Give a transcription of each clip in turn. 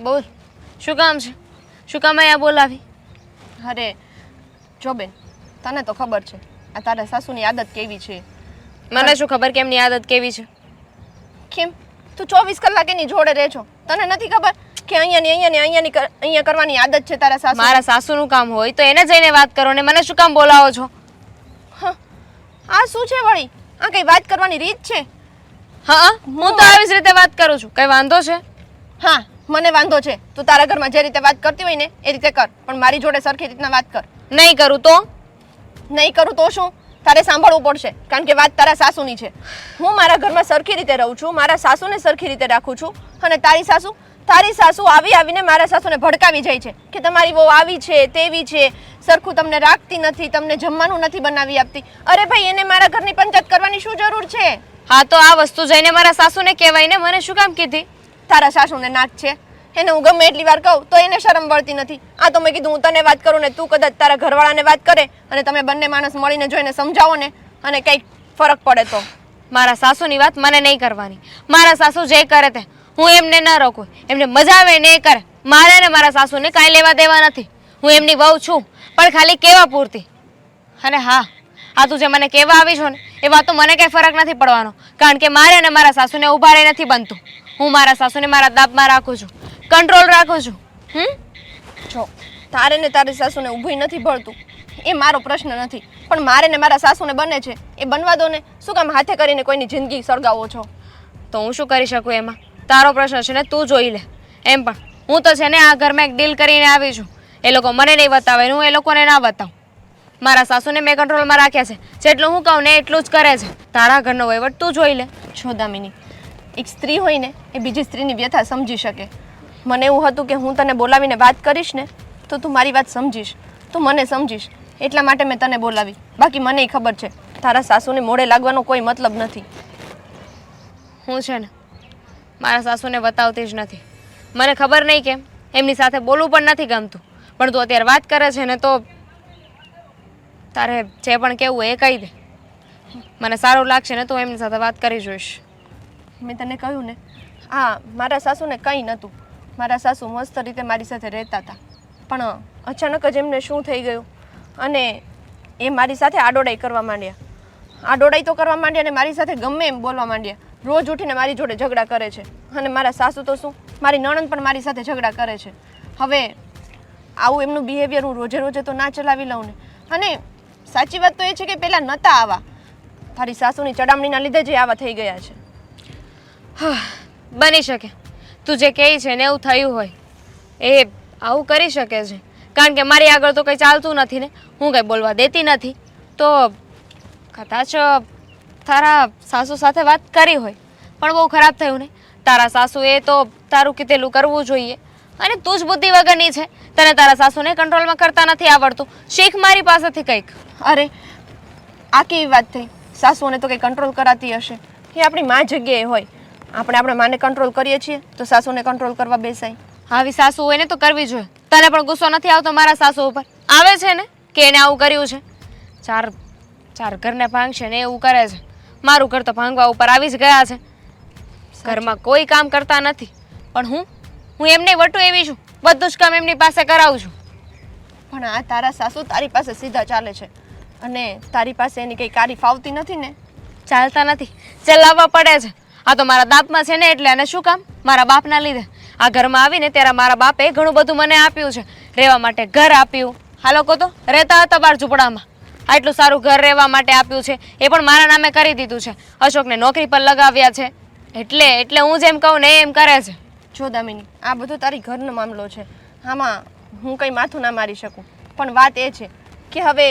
બોલ. શું કામ છે? શું કામ અહીંયા બોલાવી? અરે જો બેન તને તો ખબર છે આ તારા સાસુની આદત કેવી છે? મને શું ખબર કે એમની આદત કેવી છે? કેમ? તું ચોવીસ કલાક એની જોડે રહે છો તને નથી ખબર કે અહીંયાની અહીંયાની અહીંયાની કર- અહીંયા કરવાની આદત છે તારા સાસુ મારા સાસુનું કામ હોય તો એને જઈને વાત કરો ને મને શું કામ બોલાવો છો? આ શું છે વળી? આ કઈ વાત કરવાની રીત છે? હા હું તો આવી જ રીતે વાત કરું છું. કઈ વાંધો છે? હા મને વાંધો છે. તું તારા ઘરમાં જે રીતે વાત કરતી હોય ને એ રીતે કર. પણ મારી જોડે સરખી રીતના વાત કર. નહીં કરું તો? નહીં કરું તો શું? તારે સાંભળવું પડશે કારણ કે વાત તારા સાસુની છે. હું મારા ઘરમાં સરખી રીતે રહું છું મારા સાસુને સરખી રીતે રાખું છું અને તારી સાસુ તારી સાસુ આવી આવીને મારા સાસુને ભડકાવી જાય છે કે તમારી બહુ આવી છે તેવી છે સરખું તમને રાખતી નથી તમને જમવાનું નથી બનાવી આપતી. અરે ભાઈ એને મારા ઘરની પંચાયત કરવાની શું જરૂર છે? હા તો આ વસ્તુ જઈને મારા સાસુને કહેવાય ને મને શું કામ કીધી? તારા સાસુને નાક છે. એને હું ગમે એટલી વાર કહું, તો એને શરમ વળતી નથી. આ તો મેં કીધું, હું તને વાત કરું ને તું કદાચ તારા ઘરવાળાને વાત કરે અને તમે બંને માણસ મળીને જોઈને સમજાવો ને અને કંઈક ફરક પડે તો. મારા સાસુની વાત મને નહીં કરવાની. મારા સાસુ જે કરે તે હું એમને ન રોકું. એમને મજા આવે ને એ કરે. મારે ને મારા સાસુને કાંઈ લેવા દેવા નથી. હું એમની વહુ છું, પણ ખાલી કેવા પૂરતી? અને હા, આ તું જે મને કહેવા આવી છો ને, એ વાતો મને કંઈ ફરક નથી પડવાનો. કારણ કે મારે અને મારા સાસુને ઊભા રહી નથી બનતું. હું મારા સાસુને મારા દાબમાં રાખું છું. કંટ્રોલ રાખું છું. હમ? જો તારે ને તારી સાસુને ઊભી નથી ભળતું. એ મારો પ્રશ્ન નથી. પણ મારે ને મારા સાસુને બને છે. એ બનવા દો ને. શું કામ હાથે કરીને કોઈની જિંદગી સળગાવો છો? તો હું શું કરી શકું એમાં? તારો પ્રશ્ન છે ને તું જોઈ લે. એમ પણ હું તો છે ને આ ઘરમાં એક ડીલ કરીને આવી છું. એ લોકો મને નહીં બતાવે હું એ લોકોને ના બતાવું. મારા સાસુને મેં કંટ્રોલમાં રાખ્યા છે. જેટલું હું કહું ને એટલું જ કરે છે. તારા ઘરનો વહીવટ તું જોઈ લે. છો દામિની એક સ્ત્રી હોય ને એ બીજી સ્ત્રીની વ્યથા સમજી શકે. મને એવું હતું કે હું તને બોલાવીને વાત કરીશ ને, તો તું મારી વાત સમજીશ. તું મને સમજીશ. એટલા માટે મેં તને બોલાવી. બાકી મને ખબર છે, તારા સાસુને મોડે લાગવાનો કોઈ મતલબ નથી. હું છે ને, મારા સાસુને બતાવતી જ નથી. મને ખબર નહીં કેમ, એમની સાથે બોલવું પણ નથી ગમતું. પણ તું અત્યારે વાત કરે છે ને, તો તારે જે પણ કહેવું એ કહી દે. મને સારું લાગશે ને, તો એમની સાથે વાત કરી જોઈશ. મેં તને કહ્યું ને હા મારા સાસુને કંઈ નહોતું. મારા સાસુ મસ્ત રીતે મારી સાથે રહેતા હતા. પણ અચાનક જ એમને શું થઈ ગયું? અને એ મારી સાથે આડોડાઈ કરવા માંડ્યા. આડોડાઈ તો કરવા માંડ્યા અને મારી સાથે ગમે એમ બોલવા માંડ્યા. રોજ ઉઠીને મારી જોડે ઝઘડા કરે છે. અને મારા સાસુ તો શું? મારી નણંદ પણ મારી સાથે ઝઘડા કરે છે. હવે આવું એમનું બિહેવિયર હું રોજે રોજે તો ના ચલાવી લઉં ને. અને સાચી વાત તો એ છે કે પહેલાં નહોતા આવા. તારી સાસુની ચડામણીના લીધે જ આવા થઈ ગયા છે. બની શકે. તું જે કહે છે ને એવું થયું હોય, એ આવું કરી શકે છે. કારણ કે મારી આગળ તો કંઈ ચાલતું નથી ને, હું કંઈ બોલવા દેતી નથી. તો કદાચ તારા સાસુ સાથે વાત કરી હોય, પણ બહુ ખરાબ થયું ને તારા સાસુએ તો તારું કીધેલું કરવું જોઈએ. અને તું જ બુદ્ધિ વગરની છે. તને તારા સાસુને કંટ્રોલમાં કરતા નથી આવડતું. શીખ મારી પાસેથી કંઈક. અરે, આ કેવી વાત થઈ? સાસુઓને તો કંઈ કંટ્રોલ કરાતી હશે. એ આપણી મા જગ્યાએ હોય. આપણે આપણે માને કંટ્રોલ કરીએ છીએ તો સાસુને કંટ્રોલ કરવા બેસાય. આવી સાસુ હોય ને તો કરવી જોઈએ. તને પણ ગુસ્સો નથી આવતો મારા સાસુ ઉપર? આવે છે ને કે એને આવું કર્યું છે? ચાર ચાર ઘરને ભાંગશે ને એવું કરે છે. મારું ઘર તો ભાંગવા ઉપર આવી જ ગયા છે. ઘરમાં કોઈ કામ કરતા નથી. પણ હું હું એમને વટું એવી છું. બધું જ કામ એમની પાસે કરાવું છું. પણ આ તારા સાસુ તારી પાસે સીધા ચાલે છે. અને તારી પાસે એની કંઈ કારી ફાવતી નથી ને? ચાલતા નથી. ચલાવવા પડે છે. આ તો મારા દાંતમાં છે ને એટલે અને શું કામ? મારા બાપના લીધે. આ ઘરમાં આવીને ત્યારે મારા બાપે ઘણું બધું મને આપ્યું છે. રહેવા માટે ઘર આપ્યું. આ લોકો તો રહેતા હતા બાર ઝૂંપડામાં આટલું સારું ઘર રહેવા માટે આપ્યું છે. એ પણ મારા નામે કરી દીધું છે. અશોકને નોકરી પર લગાવ્યા છે. એટલે એટલે હું જેમ કહું ને એમ કરે છે. જો દામિની, આ બધું તારી ઘરનો મામલો છે. આમાં હું કંઈ માથું ના મારી શકું. પણ વાત એ છે કે હવે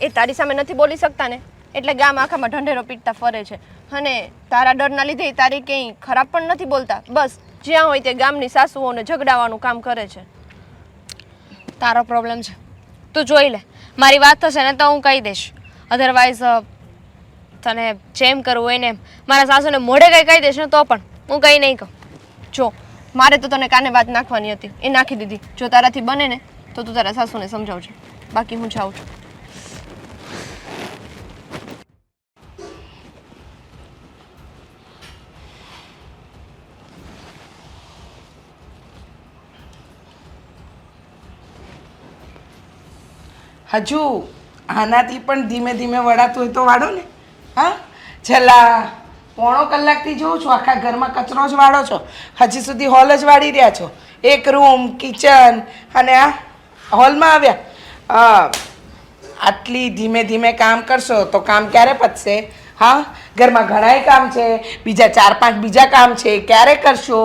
એ તારી સામે નથી બોલી શકતા ને? એટલે ગામ આખામાં ઢંઢેરો પીટતા ફરે છે. અને તારા ડરના લીધે તારી કંઈ ખરાબ પણ નથી બોલતા? બસ જ્યાં હોય તે ગામની સાસુઓને ઝઘડાવાનું કામ કરે છે. તારો પ્રોબ્લેમ છે. તું જોઈ લે. મારી વાત થશે ને તો હું કહી દઈશ. અધરવાઇઝ તને જેમ કરવું હોય ને એમ. મારા સાસુને મોઢે કંઈ કહી દઈશ ને તો પણ. હું કંઈ નહીં કહું. જો મારે તો તને કાને વાત નાખવાની હતી? એ નાખી દીધી. જો તારાથી બને ને તો તું તારા સાસુને સમજાવજે. બાકી હું જાઉં છું. હજુ આનાથી પણ ધીમે ધીમે વળાતું હોય તો વાળો ને? હા? છેલ્લા પોણો કલાકથી જોઉં છું, આખા ઘરમાં કચરો જ વાળો છો. હજી સુધી હોલ જ વાળી રહ્યા છો. એક રૂમ, કિચન અને આ હોલમાં આવ્યા. આટલી ધીમે ધીમે કામ કરશો તો કામ ક્યારે પતશે? હા? ઘરમાં ઘણાય કામ છે, બીજા ચાર પાંચ બીજા કામ છે, ક્યારે કરશો?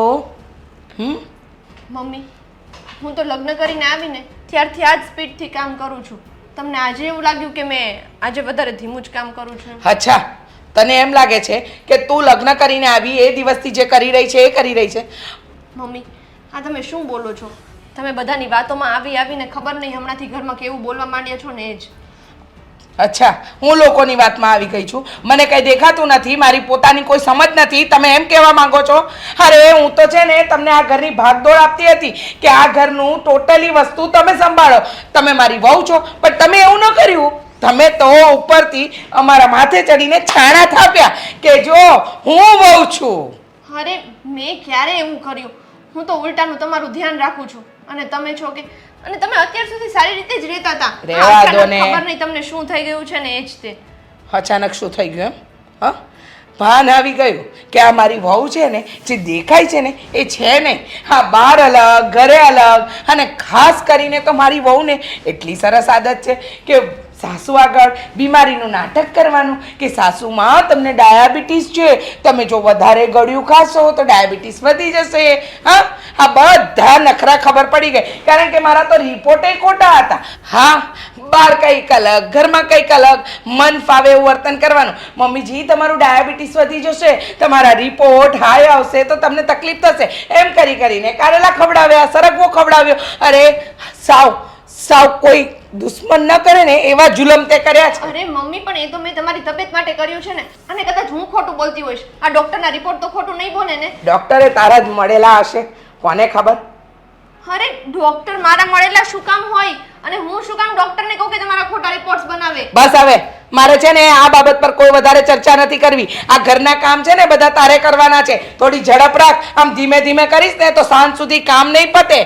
હમ? મમ્મી, હું તો લગ્ન કરીને આવીને ત્યારથી આ જ સ્પીડથી કામ કરું છું. તમને આજે એવું લાગ્યું કે મેં આજે વધારે ધીમું જ કામ કરું છું? અચ્છા તને એમ લાગે છે કે તું લગ્ન કરીને આવી એ દિવસથી જે કરી રહી છે એ કરી રહી છે? મમ્મી આ તમે શું બોલો છો? તમે બધાની વાતોમાં આવી આવીને ખબર નહીં હમણાંથી ઘરમાં કેવું બોલવા માંડ્યા છો ને એ જ. અચ્છા, હું લોકોની વાતમાં આવી ગઈ છું. મને કંઈ દેખાતું નથી, મારી પોતાની કોઈ સમજ નથી. તમે એમ કહેવા માંગો છો, અરે, હું તો છે ને તમને આ ઘરની ભાગદોડ આપતી હતી કે આ ઘરનું ટોટલી વસ્તુ તમે સંભાળો. તમે મારી વહુ છો, પણ તમે એવું ન કર્યું. તમે તો ઉપરથી અમારા માથે ચડીને છાણા થાપ્યા કે જો હું વહુ છું. અરે, મેં ક્યારે એવું કર્યું? હું તો ઉલટાનું તમારું ધ્યાન રાખું છું. અને તમે છો કે અને તમે અત્યાર સુધી સારી રીતે જ રહેતા હતા. રહેવા આ દો અચાનક ને. ખબર નહીં તમને શું થઈ ગયું છે ને એ જ તે. અચાનક શું થઈ ગયું એમ? હા? ભાન આવી ગયું કે આ મારી વહુ છે ને જે દેખાય છે ને એ છે નહીં. હા બહાર અલગ ઘરે અલગ અને ખાસ કરીને તો મારી વહુને એટલી સરસ આદત છે કે સાસુ આગળ બીમારીનું નાટક કરવાનું કે સાસુમાં તમને ડાયાબિટીસ છે, તમે જો વધારે ગળ્યું ખાશો તો ડાયાબિટીસ વધી જશે. હા, આ બધા નખરા ખબર પડી ગઈ. કારણ કે મારા તો રિપોર્ટે ખોટા હતા. હા, બહાર કંઈક અલગ, ઘરમાં કંઈક અલગ, મન ફાવે એવું વર્તન કરવાનું. મમ્મીજી, તમારું ડાયાબિટીસ વધી જશે, તમારા રિપોર્ટ હાઈ આવશે તો તમને તકલીફ થશે. એમ કરી કરીને કારેલા ખવડાવ્યા, સરગવો ખવડાવ્યો. અરે, સાવ સાવ કોઈ દુશ્મન ન કરે ને એવા જુલમ તે કર્યા છે. અરે મમ્મી પણ એ તો મેં તમારી તબિયત માટે કર્યું છે ને. અને કદાચ હું ખોટું બોલતી હોઈશ. આ ડોક્ટરના રિપોર્ટ તો ખોટું નહીં બોલે ને. ડોક્ટરે તારા જ મળેલા હશે. કોને ખબર? અરે ડોક્ટર મારા મળેલા શું કામ હોય? અને હું શું કામ ડોક્ટરને કહું કે તમારા ખોટા રિપોર્ટ્સ બનાવે? બસ હવે મારે છે ને આ બાબત પર કોઈ વધારે ચર્ચા નથી કરવી. આ ઘરના કામ છે ને બધા તારે કરવાના છે. થોડી ઝડપ રાખ. આમ ધીમે ધીમે કરીશ ને તો સાંજ સુધી કામ નહીં પતે.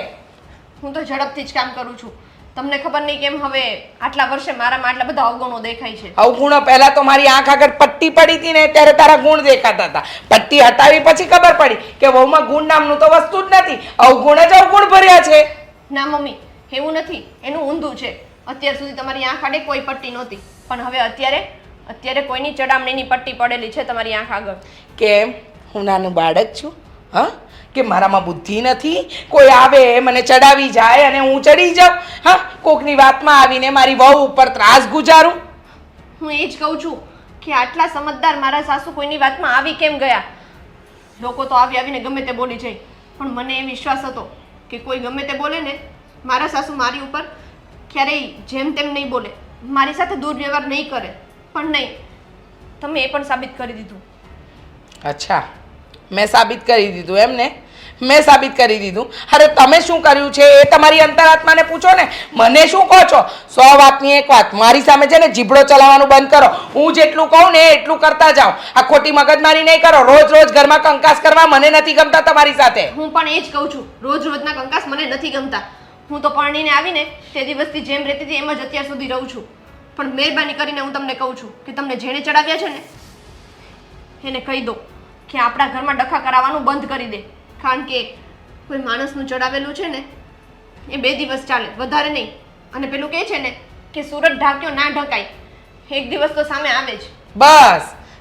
હું તો ઝડપથી જ કામ કરું છું. તમને ખબર નહીં કેમ હવે આટલા વર્ષે મારામાં આટલા બધા અવગુણો દેખાય છે. અવગુણો પહેલા તો મારી આંખ આગળ પટ્ટી પડી હતી ને ત્યારે તારા ગુણ દેખાતા હતા. પટ્ટી હટાવી પછી ખબર પડી કે વહુમાં ગુણ નામનું તો વસ્તુ જ નથી. અવગુણ જ અવગુણ ભર્યા છે. ના મમ્મી એવું નથી. એનું ઊંધું છે. અત્યાર સુધી તમારી આંખ આડે કોઈ પટ્ટી નહોતી. પણ હવે અત્યારે અત્યારે કોઈની ચડામણીની પટ્ટી પડેલી છે તમારી આંખ આગળ. કેમ? હું નાનું બાળક છું હા? કે મારામાં બુદ્ધિ નથી કોઈ આવે મને ચડાવી જાય અને હું ચડી જાઉં. હા કોકની વાતમાં આવીને મારી વહુ ઉપર ત્રાસ ગુજારું. હું એ જ કહું છું કે આટલા સમજદાર મારા સાસુ કોઈની વાતમાં આવી કેમ ગયા? લોકો તો આવી આવીને ગમે તે બોલી જાય પણ મને એ વિશ્વાસ હતો કે કોઈ ગમે તે બોલે ને મારા સાસુ મારી ઉપર ક્યારેય જેમ તેમ નહીં બોલે. મારી સાથે દુર્વ્યવહાર નહીં કરે પણ નહીં. તમે એ પણ સાબિત કરી દીધું. અચ્છા. મેં સાબિત કરી દીધું એમને. મેં સાબિત કરી દીધું. અરે તમે શું કર્યું છે? એ તમારી અંતરાત્માને પૂછો ને. મને શું કહો છો? સો વાતની એક વાત. મારી સામે છે ને જીભડો ચલાવવાનું બંધ કરો. હું જેટલું કહું ને એટલું કરતા જાઓ. આ ખોટી મગજમારી નહીં કરો. રોજ રોજ ઘરમાં કંકાસ કરવા મને નથી ગમતા તમારી સાથે. હું પણ એ જ કહું છું. રોજ રોજના કંકાસ મને નથી ગમતા. હું તો પરણીને આવીને તે દિવસથી જેમ રહેતી હતી એમ જ અત્યાર સુધી રહું છું. પણ મહેરબાની કરીને હું તમને કહું છું કે તમને જેણે ચડાવ્યા છે ને, એને કહી દો. કે આપણા ઘરમાં ડખા કરાવવાનું બંધ કરી દે. કારણ કે કોઈ માણસનું ચડાવેલું છે ને, એ બે દિવસ ચાલે, વધારે નહીં. અને પેલું કહે છે ને કે સુરત ઢાંક્યો ના ઢકાય. એક દિવસ તો સામે આવે જ. બસ,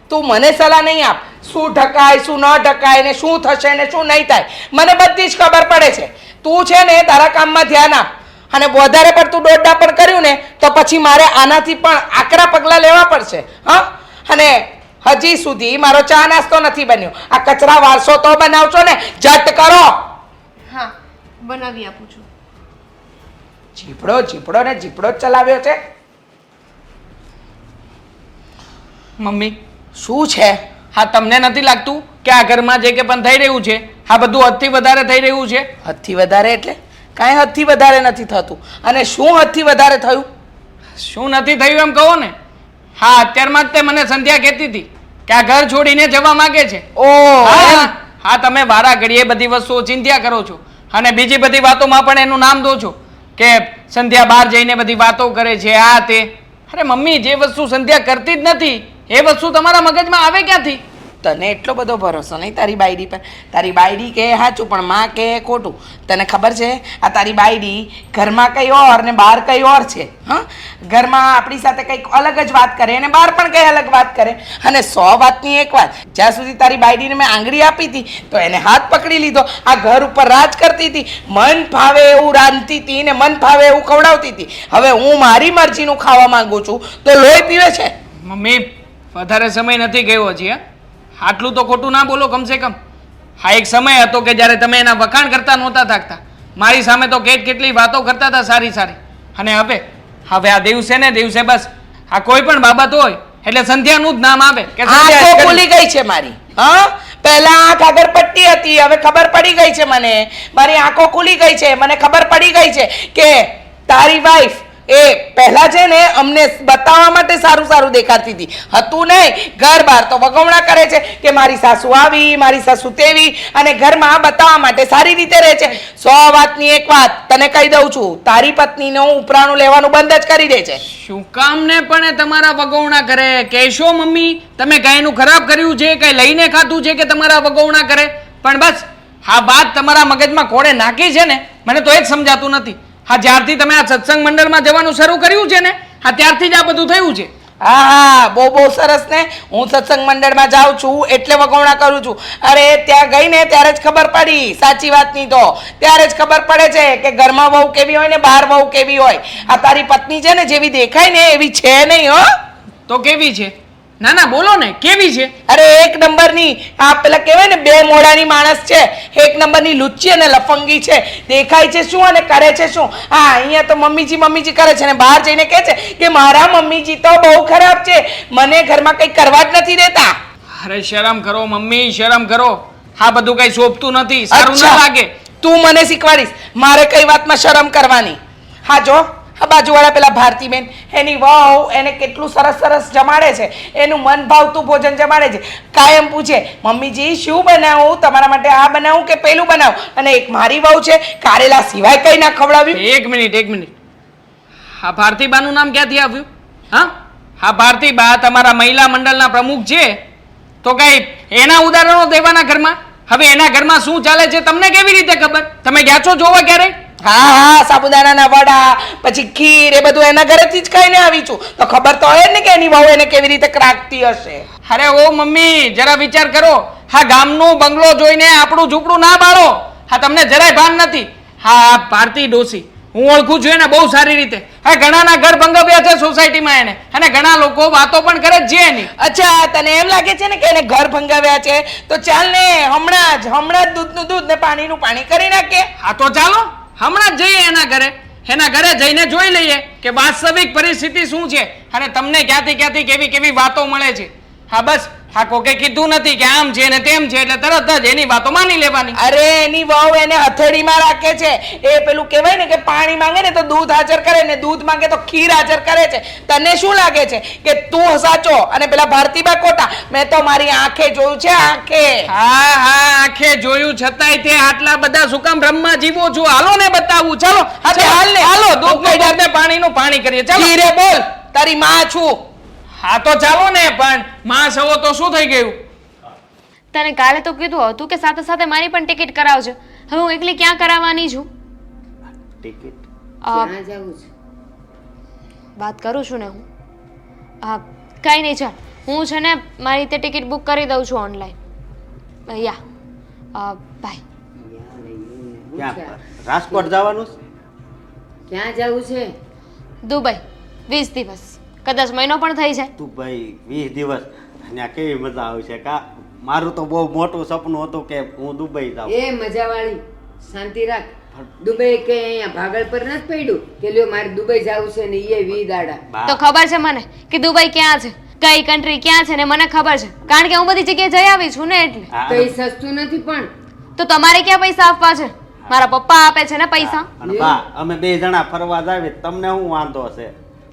તું મને સલાહ નહીં આપ. શું ઢકાય, શું ન ઢકાય, ને શું થશે, ને શું નહીં થાય. મને બધી જ ખબર પડે છે. તું છે ને તારા કામમાં ધ્યાન આપ. અને વધારે પડતું દોડડા પણ કર્યું ને, તો પછી મારે આનાથી પણ આકરા પગલાં લેવા પડશે. હા? અને હજી સુધી મારો ચા નાસ્તો નથી બન્યો. આ કચરા વારસો તો બનાવશો ને જટ કરો. હા બનાવી આપું છું. જીપડો જીપડો ને જીપડો જ ચલાવ્યો છે. મમ્મી. શું છે? હા તમને નથી લાગતું કે આ ઘરમાં જે કે પણ થઈ રહ્યું છે? આ બધું હદથી વધારે થઈ રહ્યું છે? હદથી વધારે એટલે? કાંઈ હદથી વધારે નથી થતું. અને શું હદથી વધારે થયું? શું નથી થયું એમ કહો ને? હા અત્યારમાં જ તે મને સંધ્યા કહેતી હતી કે આ ઘર છોડીને જવા માંગે છે. ઓ હા હા તમે વારા ઘડીએ બધી વસ્તુઓ ચિંત્યા કરો છો. અને બીજી બધી વાતોમાં પણ એનું નામ દો છો કે સંધ્યા બહાર જઈને બધી વાતો કરે છે આ તે. અરે મમ્મી જે વસ્તુ સંધ્યા કરતી જ નથી એ વસ્તુ તમારા મગજમાં આવે ક્યાંથી? તને એટલો બધો ભરોસો નહીં તારી બાયડી પર. તારી બાયડી કહે સાચું પણ માં કહે ખોટું. તને ખબર છે? આ તારી બાયડી ઘરમાં કંઈ ઓર ને બહાર કંઈ ઓર છે? હા? ઘરમાં આપણી સાથે કંઈક અલગ જ વાત કરે અને બહાર પણ કંઈ અલગ વાત કરે. અને સો વાતની એક વાત, જ્યાં સુધી તારી બાયડીને મેં આંગળી આપી હતી, તો એને હાથ પકડી લીધો. આ ઘર ઉપર રાજ કરતી હતી. મન ફાવે એવું રાંધતી હતી ને મન ફાવે એવું ખવડાવતી હતી. હવે હું મારી મરજીનું ખાવા માંગુ છું, તો લોહી પીવે છે? મમ્મી, વધારે સમય નથી ગયો હજી, હા? આટલું તો ખોટું ના બોલો કમસે કમ. હા એક સમય હતો કે જ્યારે તમે એના વખાણ કરતા નહોતા થાકતા. મારી સામે તો કેટ કેટલી વાતો કરતા હતા સારી સારી. અને હવે હવે આ દિવસે ને દિવસે બસ આ કોઈ પણ બાબત હોય એટલે સંધ્યાનું જ નામ આવે કે સંધ્યા આંખો ગઈ છે મારી. હા? પહેલા આંખ આગળ પટ્ટી હતી હવે ખબર પડી ગઈ છે મને. મારી આંખો ખુલી ગઈ છે મને ખબર પડી ગઈ છે કે તારી વાઈફ એ પહેલા છે ને અમને બતાવવા માટે સારું સારું દેખાતી હતી. હતું નહીં. ઘર બહાર તો વગવણા કરે છે કે મારી સાસુ આવી, મારી સાસુ તેવી અને ઘરમાં બતાવવા માટે સારી રીતે રહે છે. સો વાતની એક વાત તને કહી દઉં છું. તારી પત્નીનું ઉપરાણું લેવાનું બંધ જ કરી દે છે. શું કામ ને પણ તમારા વગવણા કરે? કહેશો મમ્મી, તમે કાંઈનું ખરાબ કર્યું છે કઈ લઈને ખાધું છે કે તમારા વગવણા કરે? પણ બસ, આ વાત તમારા મગજમાં કોડે નાખી છે ને, મને તો એ જ સમજાતું નથી. હા જ્યારથી તમે આ સત્સંગ મંડળમાં જવાનું શરૂ કર્યું છે ને હા ત્યારથી જ આ બધું થયું છે. હા હા બહુ બહુ સરસ ને. હું સત્સંગ મંડળમાં જાઉં છું એટલે વગોણા કરું છું. અરે ત્યાં ગઈ ને ત્યારે જ ખબર પડી. સાચી વાતની તો. ત્યારે જ ખબર પડે છે કે ઘરમાં વહુ કેવી હોય ને બહાર વહુ કેવી હોય. આ તારી પત્ની છે ને જેવી દેખાય ને એવી છે નહીં હો. તો કેવી છે? ના ના બોલો ને કેવી છે? અરે એક નંબરની આ પેલા કહેવાય ને બે મોઢાની માણસ છે. એક નંબરની લુચ્ચી અને લફંગી છે. દેખાય છે શું અને કરે છે શું? હા અહીંયા તો મમ્મીજી મમ્મીજી કરે છે ને બહાર જઈને કહે છે કે મારા મમ્મીજી તો બહુ ખરાબ છે. મને ઘરમાં કંઈ કરવા જ નથી દેતા. અરે શરમ કરો મમ્મી શરમ કરો. હા બધું કઈ શોભતું નથી સારું ના લાગે. તું મને શીખવાડીશ. મારે કઈ વાતમાં શરમ કરવાની? હા જો. આ બાજુવાળા પેલા ભારતીબેન, એની વહુ એને કેટલું સરસ સરસ જમાડે છે, એનું મન ભાવતું ભોજન જમાડે છે. કાયમ પૂછે, મમ્મીજી, શું બનાવું? તમારા માટે આ બનાવું કે પેલું બનાવું? અને એક મારી વહુ છે, કારેલા સિવાય કઈ ના ખવડાવ્યું. એક મિનિટ એક મિનિટ. હા ભારતીબાનું નામ ક્યાંથી આવ્યું? હા? હા ભારતીબા તમારા મહિલા મંડળના પ્રમુખ છે? તો કઈ એના ઉદાહરણો દેવાના ઘરમાં? હવે એના ઘરમાં શું ચાલે છે, તમને કેવી રીતે ખબર? તમે ગયા છો જોવા ક્યારે હા હા સાબુદાણાના વડા પછી ખીર એ બધું એના ઘરેથી જ ખાઈને આવી છું. તો ખબર તો હોય ને કે એની વહુ એને કેવી રીતે ક્રાકતી હશે. અરે ઓ મમ્મી જરા વિચાર કરો. હા ગામનું બંગલો જોઈને આપણું ઝૂંપડું ના બાળો. હા તમને જરાય ભાન નથી. હા ભારતી ડોસી. હું ઓળખું છું એને બહુ સારી રીતે. હા ઘણાના ઘર ભંગવ્યા છે સોસાયટીમાં એને. અને ઘણા લોકો વાતો પણ કરે છે એની. અચ્છા તને એમ લાગે છે ને કે એને ઘર ભંગાવ્યા છે? તો ચાલ ને હમણાં જ હમણાં જ દૂધનું દૂધ ને પાણીનું પાણી કરી નાખીએ. હા તો ચાલો. હમણાં જ જઈએ એના ઘરે. એના ઘરે જઈને જોઈ લઈએ કે વાસ્તવિક પરિસ્થિતિ શું છે. અને તમને ક્યાંથી ક્યાંથી કેવી કેવી વાતો મળે છે. હા, બસ. હા કોકે કીધું નથી કે આમ છે ને તેમ છે એટલે તરત જ એની વાતો માની લેવાની. અરે એની વહુ એને હથેળીમાં રાખે છે. એ પેલું કહેવાય ને કે પાણી માંગે ને તો દૂધ હાજર કરે ને દૂધ માંગે તો ખીર હાજર કરે છે. તને શું લાગે છે કે તું સાચો અને પેલા ભારતીબા ખોટા? મેં તો મારી આંખે જોયું છે આંખે. હા હા આંખે જોયું છતાંય તે આટલા બધા શું કામ બ્રહ્મા જીવો છું. હાલો ને બતાવું ચાલો. હાલ ને. હાલો દૂધ ને પાણીનું પાણી કરીએ. ચાલો. બોલ તારી માં છું. હા તો ચાલો ને પણ માસ સવો તો શું થઈ ગયું? તને કાલે તો કીધું હતું કે સાથે સાથે મારી પણ ટિકિટ કરાવજો. હવે હું એકલી ક્યાં કરાવવાની છું? ટિકિટ? ક્યાં જવું છે? વાત કરું છું ને હું. હા કાંઈ નહીં ચાલ. હું છે ને મારી રીતે ટિકિટ બુક કરી દઉં છું ઓનલાઈન. યા. બાય. ક્યાં રાજકોટ જવાનું ક્યાં જવું છે? દુબઈ. વીસ દિવસ. કદાચ મહિનો પણ થઈ જાય. તું ભાઈ વીસ દિવસ. ત્યાં કેવી મજા આવશે કા? મારું તો બહુ મોટું સપનું હતું કે હું દુબઈ જાઉં. એ મજાવાળી. શાંતિ રાખ. દુબઈ કે અહીંયા ભાગળ પર નથી પડ્યું? કે લ્યો મારે દુબઈ જવું છે ને એ વી દાડા. તો ખબર છે મને કે દુબઈ ક્યાં છે? કઈ કન્ટ્રી ક્યાં છે ને મને ખબર છે. કારણ કે હું બધી જગ્યાએ જઈ આવી છું ને એટલે. એ સસ્તું નથી પણ. તો તમારે ક્યાં પૈસા આપવા છે? મારા પપ્પા આપે છે ને પૈસા? અને બા અમે બે જણા ફરવા જાવી તમને હું વાંધો છે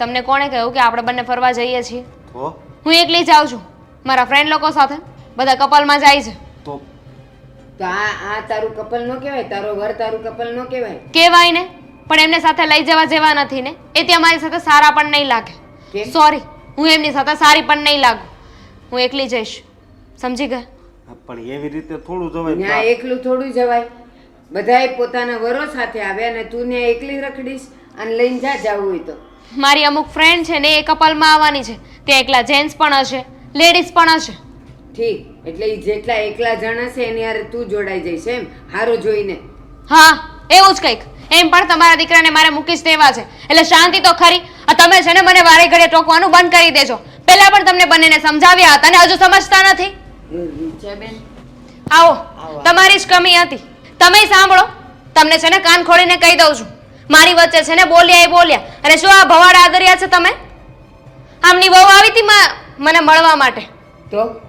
તમને કોણે કહ્યું કે આપણે બંને ફરવા જઈએ છીએ? તો? હું એકલી જાઉં છું. મારા ફ્રેન્ડ લોકો સાથે. બધા કપલમાં જાય છે. તો? તો આ આ તારું કપલ નો કહેવાય? તારો વર તારું કપલ નો કહેવાય? કહેવાય ને પણ એમને સાથે લઈ જવા જેવા નથી ને. એ ત્યાં મારી સાથે સારા પણ નહીં લાગે. સોરી હું એમની સાથે સારી પણ નહીં લાગુ. હું એકલી જઈશ. સમજી ગયા? પણ એવી રીતે થોડું જવાય ત્યાં એકલું થોડું જવાય. બધાએ પોતાના વરો સાથે આવે અને તું ત્યાં એકલી રખડીશ અને લઈને જા જવું હોય તો. મારી અમુક ફ્રેન્ડ છે ને એ કપલમાં આવવાની છે. ત્યાં એકલા જેન્ટ્સ પણ હશે લેડીઝ પણ હશે. ઠીક એટલે ઈ જેટલા એકલા જણ હશે એની હારે તું જોડાઈ જઈશ એમ હારું જોઈને. હા એવું જ કંઈક. એમ પણ તમારા દીકરાને મારે મૂકી જ દેવા છે. એટલે શાંતિ તો ખરી. આ તમે છે ને મને વારે ઘડીએ ટોકવાનું બંધ કરી દેજો. પહેલા પણ તમને બંનેને સમજાવ્યા હતા ને હજુ સમજતા નથી. છે બેન આવો. તમારી જ કમી હતી. તમે સાંભળો. તમને છે ને કાન ખોલીને કહી દઉં છું. મારી વચ્ચે છે ને બોલ્યા એ બોલ્યા. અને શું આ ભવાડ આદર્યા છે તમે? આમની વહુ આવી હતી મા- મને મળવા માટે. તો?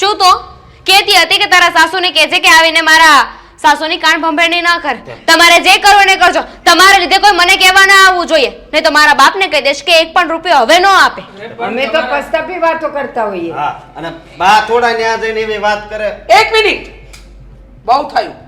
શું તો? કેતી હતી કે તારા સાસુને કહેજે કે આવીને મારા સાસુની કાન ભંભેરણી ન કર. તમારે જે કરો ને કરજો. તમારા લીધે કોઈ મને કહેવા ના આવવું જોઈએ. નહીં તો મારા બાપને કહી દઈશ કે એક પણ રૂપિયો હવે ન આપે. અમે તો પસ્તાપી વાતો કરતા હોઈએ. હા અને બા થોડા ન્યા જઈને એવી વાત કરે. એક મિનિટ. બહુ થયું.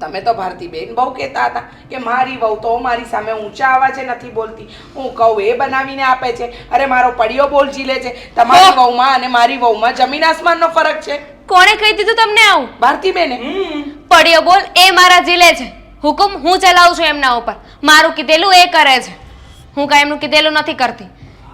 તમે તો ભારતીબેન બહુ કહેતા હતા કે મારી વહુ તો મારી સામે ઊંચા અવાજે નથી બોલતી. હું કહું એ બનાવીને આપે છે. અરે મારો પડિયો બોલ લે છે. તમારી વહુમાં અને મારી વહુમાં જમીન આસમાનનો ફરક છે. કોણે કહી દીધું તમને આવું? ભારતીબેને. પડ્યો બોલ એ મારા જીલે છે. હુકુમ હું ચલાવું છું એમના ઉપર. મારું કીધેલું એ કરે છે. હું કાંઈ એમનું કીધેલું નથી કરતી.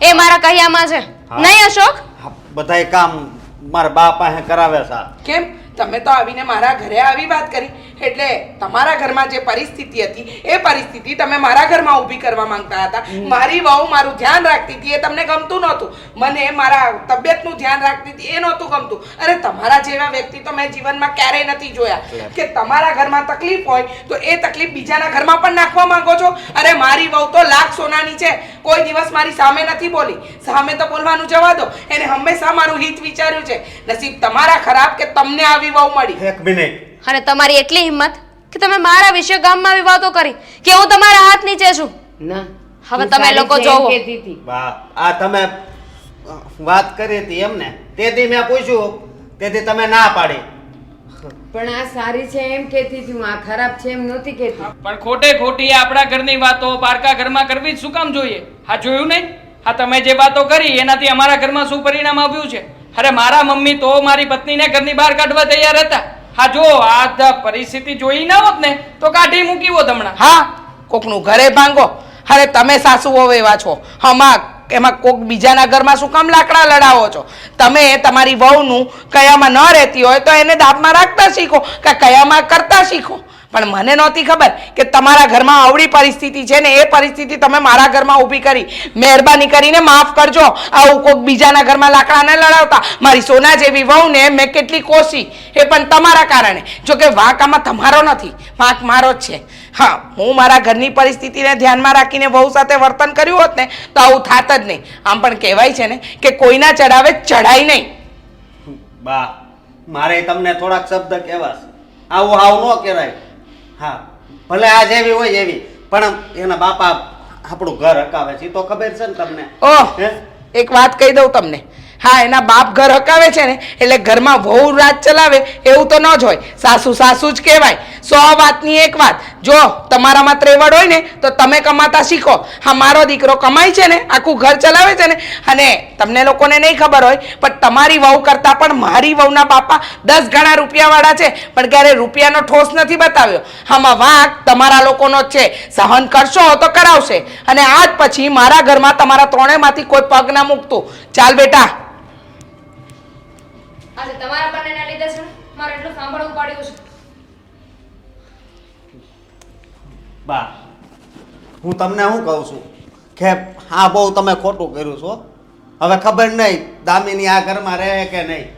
એ મારા કહ્યામાં છે. નહીં અશોક? બધા બધાય કામ મારા બાપા પાસે કરાવે છે. કેમ? તમે તો આવીને મારા ઘરે આવી વાત કરી. એટલે તમારા ઘરમાં જે પરિસ્થિતિ હતી એ પરિસ્થિતિ તમે મારા ઘરમાં ઊભી કરવા માંગતા હતા. મારી વહુ મારું ધ્યાન રાખતી હતી એ તમને ગમતું નહોતું. મને મારા તબિયતનું ધ્યાન રાખતી હતી એ નહોતું ગમતું. અરે તમારા જેવા વ્યક્તિ તો મેં જીવનમાં ક્યારેય નથી જોયા. કે તમારા ઘરમાં તકલીફ હોય તો એ તકલીફ બીજાના ઘરમાં પણ નાખવા માંગો છો? અરે મારી વહુ તો લાખ સોનાની છે. કોઈ દિવસ મારી સામે નથી બોલી. સામે તો બોલવાનું જવા દો. એને હંમેશા મારું હિત વિચાર્યું છે. નસીબ તમારા ખરાબ કે તમને આવી વહુ મળી એક મિનિટ. અને તમારી એટલી હિંમત કે તમે મારા વિશે ગામમાં આવી વાતો કરી કે હું તમારા હાથ નીચે છું. ના. હવે તમે લોકો જોવો. આ તમે વાત કરી હતી એમને. તેથી મેં પૂછ્યું તેથી તમે ના પાડી. પણ આ સારી છે એમ કહેતી હતી આ ખરાબ છે એમ નહોતી કહેતી. પણ ખોટે ખોટી આપણા ઘરની વાતો પારકા ઘરમાં કરવી જ શું કામ જોઈએ? હા જોયું નહીં? હા તમે જે વાતો કરી એનાથી અમારા ઘરમાં શું પરિણામ આવ્યું છે? અરે મારા મમ્મી તો મારી પત્નીને ઘરની બહાર કાઢવા તૈયાર હતા. હા, જો, આ પરિસ્થિતિ જોઈ ના હોત ને, તો કાઢી મૂકી હોત હમણાં. હા, કોકનું ઘરે ભાંગો. અરે, તમે સાસુ વહુ એવા છો. હમા એમાં કોક બીજાના ઘરમાં શું કામ લાકડા લડાવો છો? તમે તમારી વહુનું કયામાં ન રહેતી હોય તો એને દાબમાં રાખતા શીખો કે કયામાં કરતા શીખો? પણ મને નહોતી ખબર કે તમારા ઘરમાં આવડી પરિસ્થિતિ છે ને એ પરિસ્થિતિ તમે મારા ઘરમાં ઊભી કરી. મહેરબાની કરીને માફ કરજો. આવું કોઈક બીજાના ઘરમાં લાકડા ન લડાવતા. મારી સોના જેવી વહુને મેં કેટલી કોશી એ પણ તમારા કારણે. જો કે વાંક આમાં તમારો નથી. વાંક મારો જ છે. હા, હું મારા ઘરની પરિસ્થિતિને ધ્યાનમાં રાખીને વહુ સાથે વર્તન કર્યું હોત ને, તો આવું થાત જ નહીં. આમ પણ કહેવાય છે ને કે કોઈના ચડાવે ચડાય નહીં. બા, મારે તમને થોડાક શબ્દ કહેવા આવું આવું ન કહેવાય. હા ભલે આ જેવી હોય એવી પણ એના બાપા આપણું ઘર હકાવે છે. તો ખબર છે ને તમને? ઓહ હે? એક વાત કહી દઉં તમને. હા, એના બાપ ઘર હકાવે છે ને, એટલે ઘરમાં વહુ રાત ચલાવે, એવું તો ન જ હોય. સાસુ સાસુ જ કહેવાય. સો વાતની એક વાત. જો તમારામાં ત્રેવડ હોય ને, તો તમે કમાતા શીખો. હા, મારો દીકરો કમાય છે ને, આખું ઘર ચલાવે છે ને, અને તમને લોકોને નહીં ખબર હોય, પણ તમારી વહુ કરતાં પણ મારી વહુના બાપા દસ ગણા રૂપિયાવાળા છે. પણ ક્યારે રૂપિયાનો ઠોસ નથી બતાવ્યો. આમાં વાંક તમારા લોકોનો જ છે. સહન કરશો તો કરાવશે. અને આજ પછી મારા ઘરમાં તમારા ત્રણેયમાંથી કોઈ પગ ના મૂકતું. ચાલ બેટા. આજે તમારા બંનેના લીધે છે મારે એટલું સાંભળવું પડ્યું છે. બા, હું તમને શું કહું છું? કે હા, બહુ તમે ખોટું કર્યું છો. હવે ખબર નહીં દામિની આ ઘરમાં રહે કે નહીં.